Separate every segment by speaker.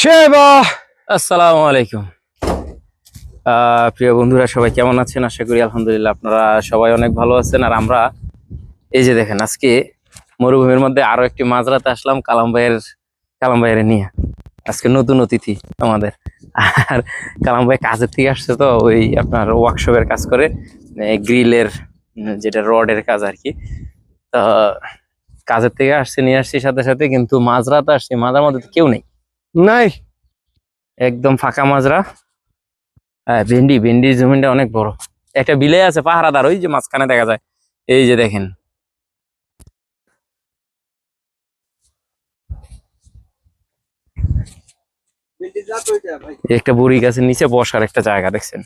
Speaker 1: শেবা
Speaker 2: আসসালামু আলাইকুম। প্রিয় বন্ধুরা, সবাই কেমন আছেন? আশা করি আলহামদুলিল্লাহ আপনারা সবাই অনেক ভালো আছেন। আর আমরা, এই যে দেখেন, আজকে মরুভূমির মধ্যে আরও একটি মাঝরাতে আসলাম, কালাম ভাইয়ের কালাম ভাইয়ের নিয়ে। আজকে নতুন অতিথি আমাদের। আর কালাম ভাই কাজের থেকে আসছে তো, ওই আপনার ওয়ার্কশপের কাজ করে গ্রিলের যেটা রডের কাজ আর কি। তো, কাজের থেকে আসছে, নিয়ে আসছি সাথে সাথে, কিন্তু মাঝরাতে আসছে মাঝার মধ্যে কেউ নেই।
Speaker 1: নাই।
Speaker 2: একদম ফাঁকা মাজরা। হ্যাঁ ভেন্ডি ভেন্ডির জমিনটা অনেক বড়। একটা বিলে আছে পাহারাদার ওই যে মাঝখানে দেখা যায়। এই যে দেখেন। একটা বুড়ি গাছের নিচে বসার একটা জায়গা দেখছেন?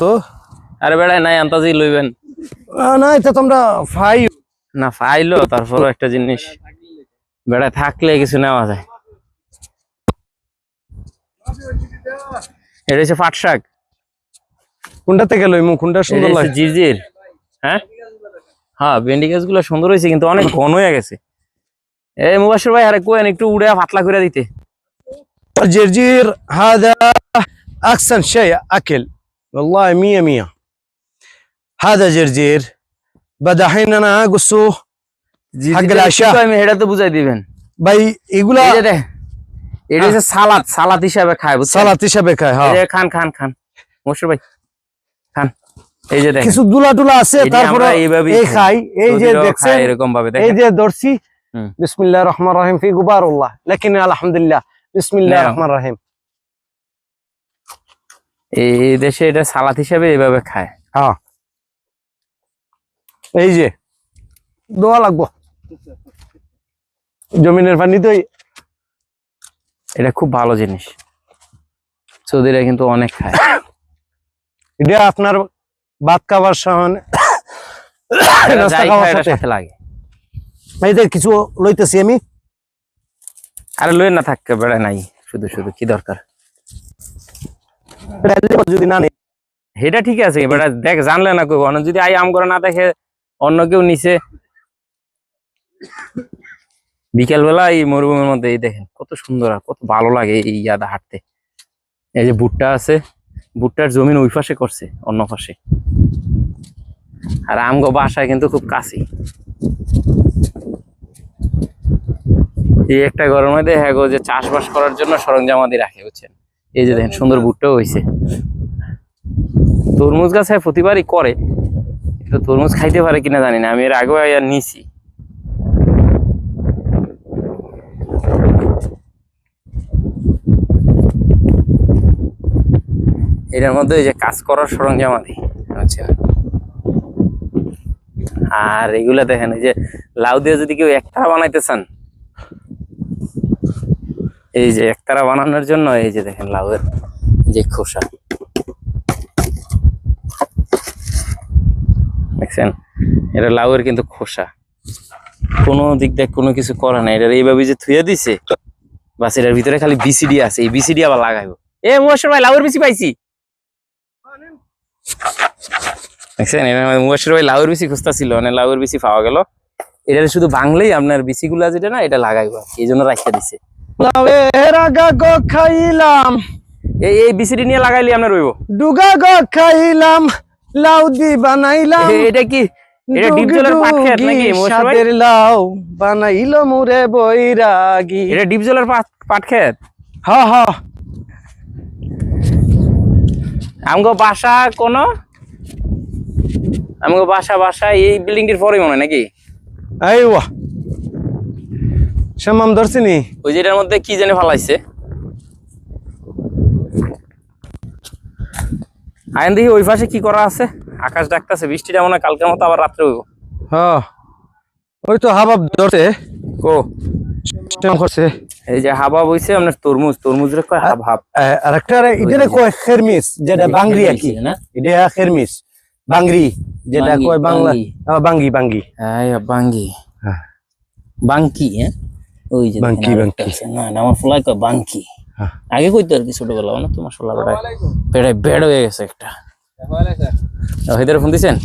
Speaker 1: তো।
Speaker 2: আরে বেড়ায় নাই আন্তাজি লইবেন।
Speaker 1: না এটা তোমরা ফাই
Speaker 2: না ফাইলো তারপরও একটা জিনিস বেড়ায় থাকলে কিছু নেওয়া যায় এটা হচ্ছে পাট শাক
Speaker 1: কোনটা থেকে লইমু কোনটা সুন্দর
Speaker 2: এটা
Speaker 1: লাগে
Speaker 2: হচ্ছে জিরজির হ্যাঁ হ্যাঁ ভেন্ডি গাছগুলো সুন্দর হয়েছে কিন্তু অনেক ঘন হয়ে গেছে এই মুবাসির ভাই আরে কোয়েন একটু উড়ে পাতলা করে দিতে
Speaker 1: الجرجير هذا احسن شيء اكل والله مية مية هذا جرجير
Speaker 2: বা
Speaker 1: না
Speaker 2: খাই
Speaker 1: এই যে
Speaker 2: ভাবে
Speaker 1: দর্শি রহমান রহিম লেকিন আলহামদুলিল্লাহ রহমান রহিম।
Speaker 2: এই দেশে এটা সালাদ হিসাবে এভাবে খায়।
Speaker 1: হ্যাঁ। এই যে দোয়া লাগবো। জমিনের পানি তো
Speaker 2: এটা খুব ভালো জিনিস। সৌদিরা কিন্তু অনেক খায়।
Speaker 1: এটা আপনার ভাত খাবার সামনে সাথে।
Speaker 2: লাগে।
Speaker 1: কিছু লইতেছি আমি।
Speaker 2: আরে লয়ে না থাকতে বেড়া নাই। শুধু শুধু কি দরকার?
Speaker 1: যদি না নেই।
Speaker 2: এটা ঠিক আছে বেটা দেখ জানলে না কেউ যদি আই আম করে না দেখে অন্য কেউ নিচে বিকেল বেলা এই মরুভূমির মধ্যে, এই দেখেন, কত সুন্দর আর কত ভালো লাগে এই ইয়াদা হাঁটতে। এই যে ভুট্টা আছে, ভুট্টার জমিন ওই পাশে করছে, অন্য পাশে। আর আমগো বাসায় কিন্তু খুব কাছে এই একটা গরমের মধ্যে হ্যাঁ গো, যে চাষবাস করার জন্য সরঞ্জামাদি রাখে, বুঝছেন? এই যে দেখেন, সুন্দর ভুট্টাও হয়েছে তরমুজ গাছ প্রতিবারই করে। কিন্তু তরমুজ খাইতে পারে কিনা জানি না, আমি এর আগেও নিছি। এটার মধ্যে যে কাজ করার সরঞ্জাম আদি আর এগুলা দেখেন, এই যে লাউ দিয়ে যদি কেউ একতারা বানাইতে চান, এই যে একতারা বানানোর জন্য এই যে দেখেন লাউয়ের যে খোসা। দেখছেন? এটা লাউয়ের কিন্তু খোসা। কোনো দিক দিয়ে কোনো কিছু করে না। এটা এইভাবে যে থুয়ে দিছে বাস এটার ভিতরে খালি বিসিডি আছে। এই বিসিডি আবার লাগাইবো। এ মুবাসর ভাই লাউয়ের বিসি পাইছি। দেখছেন? এটা মুবাসর ভাই লাউয়ের বিসি খুঁজতেছিল। মানে লাউয়ের বিসি পাওয়া গেল। এটা শুধু বাংলেই আপনার বিসিগুলা যেটা না এটা লাগাইবো। এই জন্য রাখিয়ে দিছে।
Speaker 1: খাইলাম।
Speaker 2: এই এই বিসিডি নিয়ে লাগাইলি আপনার রইব
Speaker 1: ডুগা গো খাইলাম। লাউ দি বানাইলাম।
Speaker 2: এটা কি? এটা ডিপ জলের পাট খেত নাকি?
Speaker 1: সাদের লাউ বানাইলো মুরে বৈরাগী।
Speaker 2: এটা ডিপ জলের পাট পাট খেত
Speaker 1: হ হ।
Speaker 2: আমগো বাসা কোন? আমগো বাসা বাসা এই বিল্ডিংটির পরে মনে নাকি?
Speaker 1: আইওয়া। শ্যামাম ধরছিনি
Speaker 2: ওই যেটার মধ্যে কি জানি ফালাইছে? আইন দেখি ওই পাশে কি করা আছে? আকাশ ডাকতেছে বৃষ্টিটা মনে হয় কালকের মতো আবার রাত্রে হইব।
Speaker 1: হ্যাঁ। ওই তো হাবাব ধরছে।
Speaker 2: কো?
Speaker 1: করছে।
Speaker 2: এই যে হাবা বইছে আপনার তরমুজ। তরমুজের কয় হাব হাব
Speaker 1: আহ, আর একটা এটা কয় খেরমিস যেটা বাংরি আর কি।
Speaker 2: না?
Speaker 1: এটা খেরমিস। বাংরি যেটা কয় বাংলা
Speaker 2: বাঙ্গি।
Speaker 1: আহ, বাঙ্গি
Speaker 2: হ্যাঁ বাঙ্গি
Speaker 1: হ্যাঁ।
Speaker 2: বাঙ্কি হ্যাঁ? ওই যে
Speaker 1: বাঙ্কি,
Speaker 2: দেখেন
Speaker 1: বাঙ্কি।
Speaker 2: না না আমার ফলাই কয় বাঙ্কি
Speaker 1: হ্যাঁ। হ্যাঁ।
Speaker 2: আগে কইতো আর কি ছোটবেলা অনেক তো মশলা বেড়ায় বেড়ায় বেড় হয়ে গেছে একটা। ফোন দিছেন?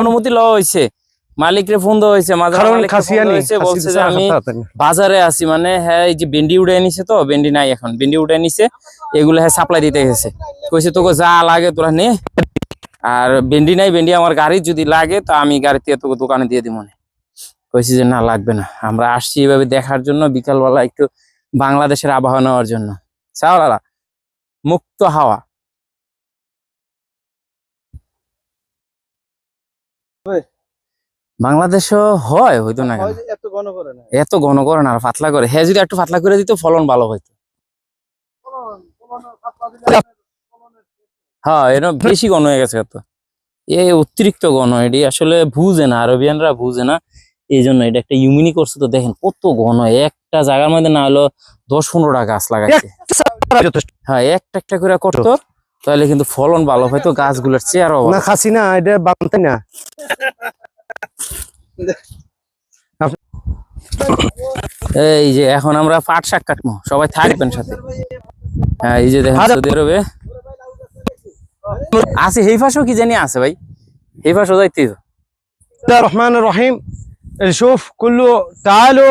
Speaker 2: অনুমতি লওয়া হয়েছে। ফোন দেওয়া হয়েছে বলছে যে আমি বাজারে আছি মানে হ্যাঁ এই যে বেন্ডি উঠে নিছে তো বেন্ডি নাই এখন। বেন্ডি উঠে নিছে এগুলো হ্যাঁ সাপ্লাই দিতে গেছে। কইছে তোকে যা লাগে তোরা নে। আর ভেন্ডি নাই ভেন্ডি আমার গাড়ি যদি লাগে তো আমি গাড়িতে তোকে দোকানে দিয়ে দিব কইছি যে না লাগবে না। আমরা আসছি এভাবে দেখার জন্য বিকালবেলা একটু বাংলাদেশের আবহাওয়া নেওয়ার জন্য। চাওয়ালা মুক্ত হাওয়া। বাংলাদেশও হয় হইতো না
Speaker 3: এত ঘন করে না?
Speaker 2: এত করে পাতলা করে। হ্যাঁ যদি একটু পাতলা করে দিত ফলন ভালো হইতো। হ্যাঁ এটা বেশি ঘন হয়ে গেছে তো এ অতিরিক্ত ঘন এটি আসলে বুঝে না আরবিয়ানরা বুঝে না। এই জন্য এটা একটা ইউমিনি করছে তো দেখেন কত ঘন একটা জায়গার মধ্যে না হলো দশ পনেরোটা গাছ লাগাইছে হ্যাঁ একটা একটা করে করতো তাহলে কিন্তু ফলন ভালো হয়তো গাছগুলোর চেয়ারও
Speaker 1: না খাসি না এটা বানতে না।
Speaker 2: এই যে এখন আমরা পাট শাক কাটবো সবাই থাকবেন সাথে। হ্যাঁ এই যে দেখেন সৌদি আরবে আছে সেই ফাঁসও কি জানি আছে ভাই? সেই ফাঁসও যাইতে
Speaker 1: রহমান রহিম সুফ কুল্লু তাহলো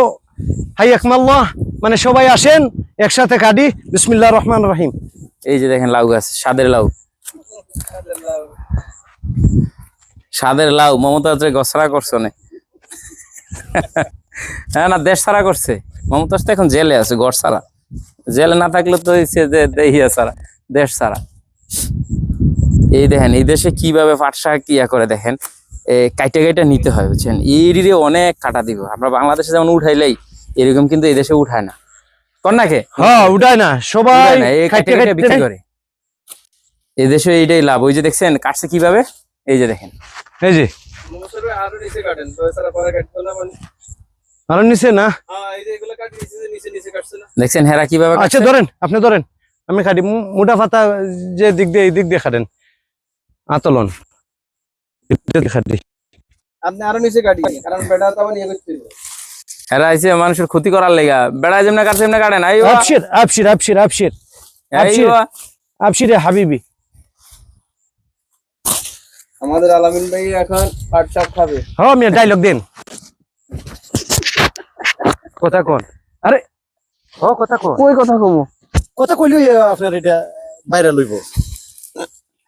Speaker 1: হাই একমাল্লাহ মানে সবাই আসেন একসাথে কাটি। বিসমিল্লা রহমান রহিম
Speaker 2: এই যে দেখেন লাউ গাছ সাদের লাউ। সাদের লাউ মমতাজ গছ ছাড়া করছে অনেক। হ্যাঁ না দেশ ছাড়া করছে। মমতাজ তো এখন জেলে আছে গড় ছাড়া। জেলে না থাকলে তো দেহিয়া ছাড়া দেশ ছাড়া। এই দেখেন এই দেশে কীভাবে পাট শাক ইয়া করে দেখেন কাইটে কাইটে নিতে হয় বুঝছেন? এরিরে অনেক কাটা দিব। আমরা বাংলাদেশে যেমন উঠাইলেই এরকম কিন্তু এই দেশে উঠায় না কর না কে
Speaker 1: হ্যাঁ উঠায় না সবাই
Speaker 2: বিক্রি করে। এই দেশে এইটাই লাভ। ওই যে দেখছেন কাটছে কীভাবে? এই যে দেখেন।
Speaker 1: এই যে।
Speaker 3: আরও নিচে না?
Speaker 2: দেখছেন হেরা কীভাবে
Speaker 1: আচ্ছা ধরেন আপনি ধরেন আমি খাটি মোটা পাতা যে দিক দিয়ে এই দিক দিয়ে খাটেন। আতলন।
Speaker 3: আপনি আরও নিচে কাটি কারণ বেটা তো নিয়ে করতে হবে।
Speaker 2: আইছে মানুষের ক্ষতি করার লেগা। বেড়া যেমন কাটছে এমনি কাটেন আই
Speaker 1: আবশির আবশির আবশির আবশির আবশির আবশির হাবিবি।
Speaker 3: আমাদের আলামিন ভাই এখন পাট শাক খাবে।
Speaker 1: হ্যাঁ ডায়লগ দেন। কথা কোন? আরে ও কথা কোন?
Speaker 3: কই কথা কমু?
Speaker 1: কথা কইলি আপনার এটা বাইরে লইব।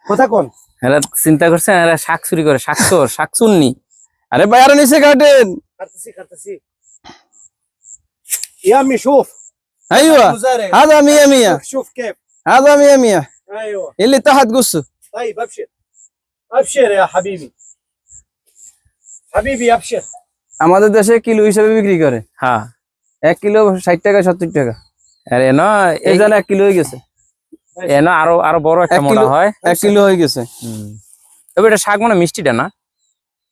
Speaker 1: কথা কোন?
Speaker 2: হেরা চিন্তা করছেন হেরা শাক চুরি করে শাক চোর শাক চুননি
Speaker 3: আরে ভাই আরো নিচে কাটেন
Speaker 1: কাটতেছি কাটতেছি يا عمي شوف
Speaker 3: ايوه
Speaker 1: مزارع
Speaker 3: هذا مية مية
Speaker 1: شوف كيف
Speaker 3: هذا مية مية
Speaker 1: ايوه
Speaker 3: اللي تحت قصه
Speaker 1: طيب ابشر ابشر يا حبيبي حبيبي ابشر
Speaker 3: আমাদের দেশে কিলো হিসাবে বিক্রি করে
Speaker 2: হ্যাঁ
Speaker 3: এক কিলো ষাট টাকা সত্তর টাকা
Speaker 2: আর এন
Speaker 3: এই জানে এক কিলো হয়ে গেছে
Speaker 2: এন আরো আরো বড় একটা
Speaker 3: এক
Speaker 2: মোটা
Speaker 3: কিলো-
Speaker 2: হয়
Speaker 3: এক কিলো হয়ে গেছে
Speaker 2: তবে এটা শাক মানে মিষ্টিটা না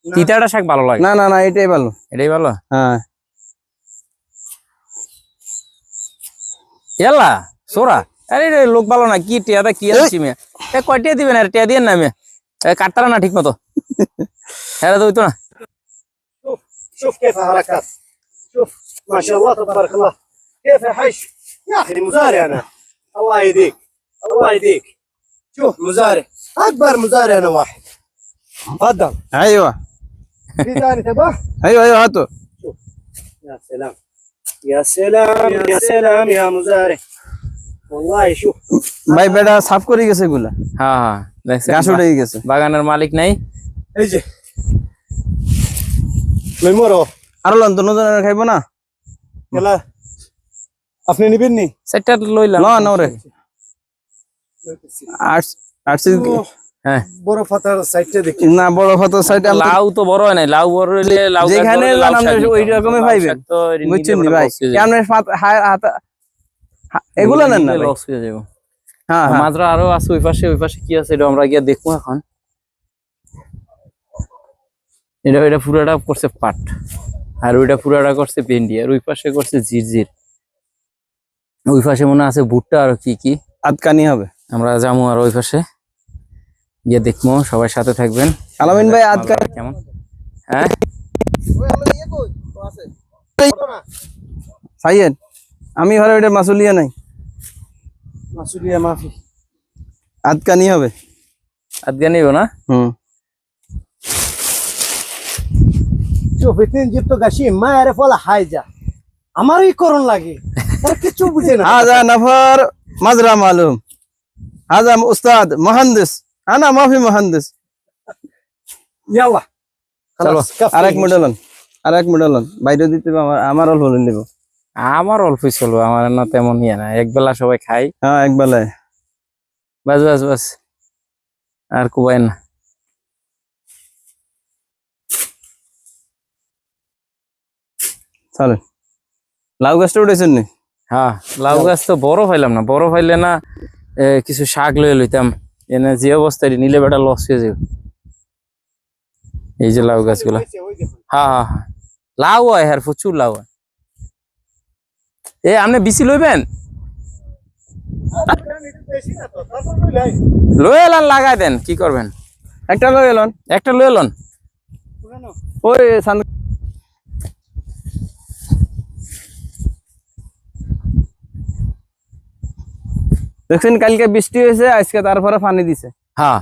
Speaker 2: তিতাটা শাক ভালো লাগে
Speaker 3: না না না এটাই ভালো
Speaker 2: এটাই ভালো
Speaker 3: হ্যাঁ
Speaker 2: এলা সোরা আরে রে লোক ভালো না কি টিয়াদা কি আছি মে এ কয় টিয়া দিবেন আর টিয়া দিয়েন না মে এ কাটতারা না ঠিক মতো হ্যাঁ তো হইতো না
Speaker 1: شوف شوف كيف حركات شوف ما شاء الله تبارك الله كيف حش يا اخي مزارع انا الله يهديك الله يهديك شوف مزارع اكبر مزارع انا واحد تفضل
Speaker 3: ايوه
Speaker 1: في ثاني تبغى
Speaker 3: ايوه ايوه هاتوا
Speaker 1: يا سلام يا سلام يا سلام يا مزارع والله شوف
Speaker 3: ভাই বেটা সাফ করে গেছে এগুলা
Speaker 2: হ্যাঁ হ্যাঁ দেখছেন
Speaker 3: ঘাস উঠে গেছে
Speaker 2: বাগানের মালিক নাই
Speaker 1: اجي ميمورو
Speaker 3: আরো লন তো নতুন আর খাইবো না
Speaker 1: يلا আপনি নিবেননি
Speaker 2: সেটা লইলাম
Speaker 3: না না ওরে আটশ আটশো
Speaker 2: হ্যাঁ।
Speaker 1: বড় পাতার সাইডটা দেখি।
Speaker 3: না বড় সাইড
Speaker 2: লাউ তো বড় হয় নাই। লাউ বড় হইলে লাউ
Speaker 3: যেখানে ওই রকমই পাইবেন। বুঝছেন ভাই
Speaker 2: হয়ে যাবে।
Speaker 3: কেমন এগুলা নেন না
Speaker 2: নিলে হয়ে যাবে। আরও আছে ওই পাশে ওই পাশে কি আছে এটা আমরা গিয়ে দেখব এখন। এটা এটা পুরাটা করছে পাট। আর ওইটা পুরাটা করছে ভেন্ডি। আর ওই পাশে করছে জিরজির। ওই পাশে মনে আছে ভুট্টা আর কি কি?
Speaker 3: আটকানি হবে।
Speaker 2: আমরা যাব আর ওই পাশে। গিয়ে দেখব সবাই সাথে থাকবেন।
Speaker 3: আলামিন ভাই
Speaker 2: আজকাল কেমন? হ্যাঁ?
Speaker 3: আমি ভালো এটা মাসুলিয়া নাই।
Speaker 1: মাসুলিয়া মাফি
Speaker 3: আদকানি হবে।
Speaker 2: আদকানি হবে না?
Speaker 3: হুম।
Speaker 1: জিপ তো গাছি মায়ের ফল হাই যা। আমারই করণ লাগে। কিছু বুঝে না।
Speaker 3: হাজা নাফার মাজরা মালুম। هذا أستاذ مهندس أنا ما في مهندس
Speaker 1: يلا خلاص كفي
Speaker 3: আরেক মডেলন আরেক মডেলন বাইরে দিতে হবে, আমার আমার অল্প হলে নিব
Speaker 2: আমার অল্পই চলবো আমার না তেমন ইয়ে না এক বেলা সবাই খাই
Speaker 3: হ্যাঁ এক বেলায়
Speaker 2: বাস বাস বাস আর কুবাই না
Speaker 3: চলেন লাউ গাছটা উঠেছেন নি
Speaker 2: হ্যাঁ লাউ গাছ তো বড় পাইলাম না বড় পাইলে না এ, কিছু শাক লয়ে লইতাম। এনে যে অবস্থায় নিলে বেটা লস হয়ে যাবে। এই যে লাউ গাছগুলা। হ্যাঁ হ্যাঁ লাউ হয় হ্যাঁ প্রচুর লাউ হয়। এ আপনি বিসি লইবেন লয়ে এলান, লাগাই দেন। কি করবেন
Speaker 3: একটা লই এলন।
Speaker 2: একটা লয়ে এলন।
Speaker 3: ওই দেখছেন কালকে বৃষ্টি হয়েছে আজকে তারপরে পানি দিছে।
Speaker 2: হ্যাঁ।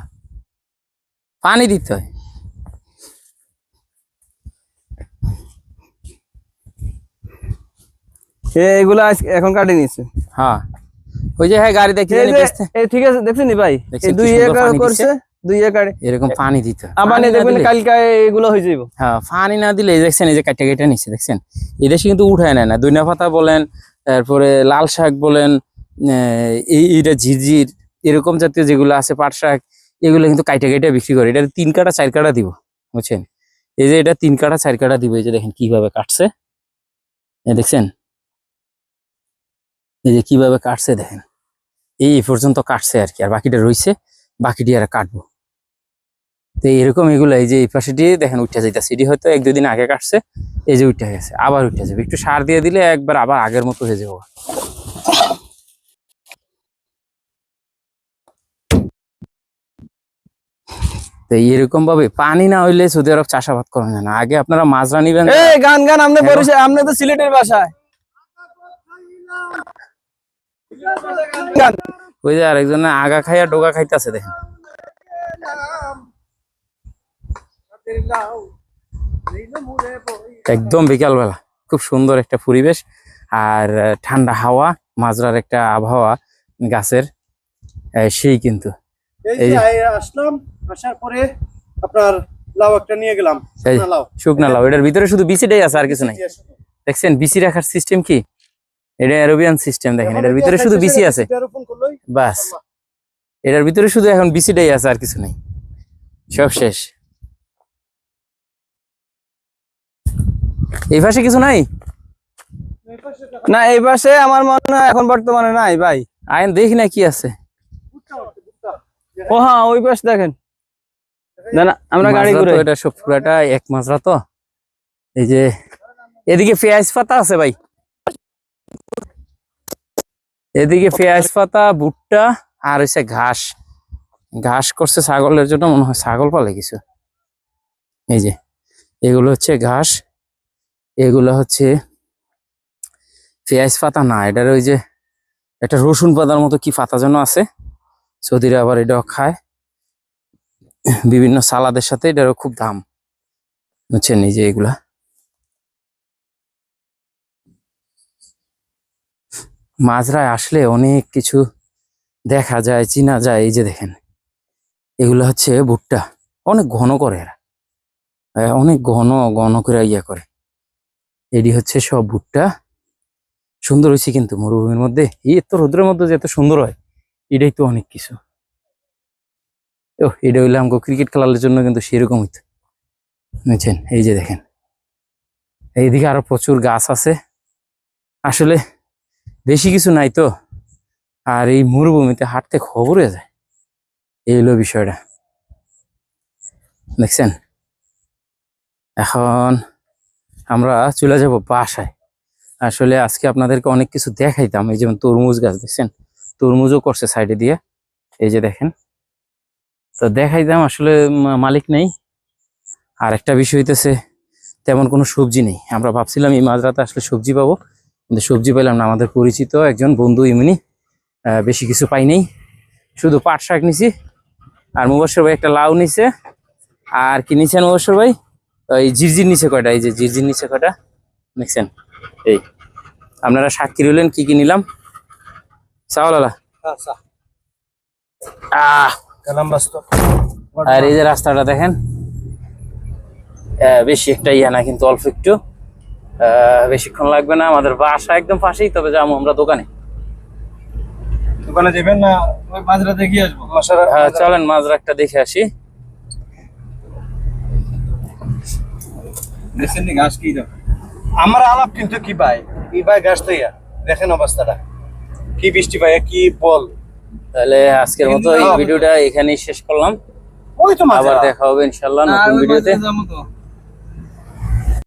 Speaker 2: পানি দিতে হয়।
Speaker 3: এগুলা এখন কাটি নিছে।
Speaker 2: হ্যাঁ। ওই যে হ্যাঁ গাড়ি দেখি
Speaker 3: ঠিক আছে দেখছেন ভাই? দুই
Speaker 2: সুন্দর
Speaker 3: একর করছে দুই একর।
Speaker 2: এরকম পানি দিতে হয়।
Speaker 3: আবার
Speaker 2: না
Speaker 3: দেখবেন
Speaker 2: দিলে-
Speaker 3: কালকে এগুলো হয়ে যাইব।
Speaker 2: হ্যাঁ পানি না দিলে দেখছেন এই যে কাটা কেটে নিচ্ছে দেখছেন? এই কিন্তু উঠায় নেয় না। দইনা পাতা বলেন তারপরে লাল শাক বলেন এইটা ঝিরঝির, এরকম জাতীয় যেগুলো আছে, পাট শাক, এগুলো কিন্তু কাইটা কেটে বিক্রি করে। এটা তিন কাটা চার কাটা দিব, বুঝছেন? এই যে এটা তিন কাটা চার কাটা দিব, এই যে দেখেন কীভাবে কাটছে। দেখছেন? এই যে কীভাবে কাটছে, দেখেন। এই পর্যন্ত কাটছে আর কি, আর বাকিটা রইছে, বাকিটি আর কাটবো। তো এরকম এগুলো, এই যে এই পাশে দিয়ে দেখেন উঠে যাইতেছে। এটি হয়তো এক দুদিন আগে কাটছে, এই যে উঠে গেছে, আবার উঠে যাবে। একটু সার দিয়ে দিলে একবার আবার আগের মতো হয়ে যাব। তো এরকম ভাবে পানি না হইলে সৌদি আরব চাষাবাদ করা যায় না। আগে আপনারা মাজরা নিবেন
Speaker 3: গান গান আপনি। বরিশাল আপনি তো সিলেটের বাসায়
Speaker 2: ওই যে আরেকজনে আগা খাইয়া ডোগা খাইতেছে দেখেন। একদম বিকালবেলা খুব সুন্দর একটা পরিবেশ আর ঠান্ডা হাওয়া মাজরার একটা আবহাওয়া গাছের সেই কিন্তু।
Speaker 1: এই আসলাম আসার পরে আপনার লাউ একটা নিয়ে গেলাম শুকনা লাউ।
Speaker 2: শুকনা লাউ এটার ভিতরে শুধু বিচিটাই আছে আর কিছু নাই। দেখছেন বিচি রাখার সিস্টেম কি? এটা অ্যারোবিয়ান সিস্টেম দেখেন এটার ভিতরে শুধু বিচি আছে। বাস। এটার ভিতরে শুধু এখন বিচিটাই আছে আর কিছু নেই। সব শেষ। এই পাশে কিছু নাই?
Speaker 3: না এই পাশে আমার মনে হয় এখন বর্তমানে নাই ভাই।
Speaker 2: আইন দেখি না কি আছে।
Speaker 3: ও হ্যাঁ ওই পাশ দেখেন। না না আমরা গাড়ি ঘুরে
Speaker 2: এটা সব পুরাটা এক মাজরা তো এই যে এদিকে পেঁয়াজ পাতা আছে ভাই। এদিকে পেঁয়াজ পাতা ভুট্টা আর হচ্ছে ঘাস। ঘাস করছে ছাগলের জন্য মনে হয় ছাগল পালে কিছু। এই যে এগুলো হচ্ছে ঘাস। এগুলো হচ্ছে পেঁয়াজ পাতা না এটার ওই যে একটা রসুন পাতার মতো কি পাতা যেন আছে। সৌদিরা আবার এটাও খায়। বিভিন্ন সালাদের সাথে এটারও খুব দাম। বুঝছেন এই যে এগুলা। মাজরায় আসলে অনেক কিছু দেখা যায় চিনা যায় এই যে দেখেন। এগুলো হচ্ছে ভুট্টা। অনেক ঘন করে এরা। হ্যাঁ, অনেক ঘন ঘন করে ইয়ে করে। এটি হচ্ছে সব ভুট্টা। সুন্দর হয়েছে কিন্তু মরুভূমির মধ্যে। এই এত রোদ্রের মধ্যে যে এত সুন্দর হয়। এটাই তো অনেক কিছু। ও এটা হইলে আমাকে ক্রিকেট খেলার জন্য কিন্তু সেরকম হইতো। বুঝছেন এই যে দেখেন। এইদিকে আরও প্রচুর গাছ আছে। আসলে বেশি কিছু নাই তো। আর এই মরুভূমিতে হাঁটতে খবর হয়ে যায়। এই হলো বিষয়টা। দেখছেন? এখন আমরা চলে যাব বাসায়। আসলে আজকে আপনাদেরকে অনেক কিছু দেখাইতাম। এই যেমন তরমুজ গাছ, দেখছেন? তরমুজও করছে সাইডে দিয়ে। এই যে দেখেন। তো দেখাই দাম আসলে মালিক নেই। আর একটা বিষয় হইতেছে তেমন কোনো সবজি নেই। আমরা ভাবছিলাম এই মাঝরাতে আসলে সবজি পাবো কিন্তু সবজি পেলাম না। আমাদের পরিচিত একজন বন্ধু আহ, বেশি কিছু পাই নাই। শুধু পাট শাক নিছি। আর মুবাসর ভাই একটা লাউ নিছে। আর কি নিছেন মুবাসর ভাই? ওই জিরজির নিচে কয়টা? এই যে জিরজির নিচে কয়টা? দেখছেন? এই। আপনারা সাক্ষী রইলেন কি কি নিলাম? আহ।
Speaker 1: কালাম বাস্তব।
Speaker 2: আর এই যে রাস্তাটা দেখেন বেশি একটা ইয়া না কিন্তু অল্প একটু। বেশিক্ষণ লাগবে না আমাদের বাসা একদম পাশেই তবে যাব আমরা দোকানে।
Speaker 1: দোকানে যাবেন না?
Speaker 3: ওই মাঝরাতে আসব।
Speaker 2: হ্যাঁ, চলেন দেখে আসি।
Speaker 3: ঘাস কি
Speaker 1: আমার আলাপ কিন্তু কি ভাই? কি ভাই গাছ থেকে দেখেন অবস্থাটা। কি বৃষ্টি ভাইয়া কি বল?
Speaker 2: তাহলে আজকের মতো এই ভিডিওটা এখানেই শেষ করলাম।
Speaker 1: ওই তো মাঝে।
Speaker 2: আবার দেখা হবে ইনশাল্লাহ নতুন ভিডিওতে।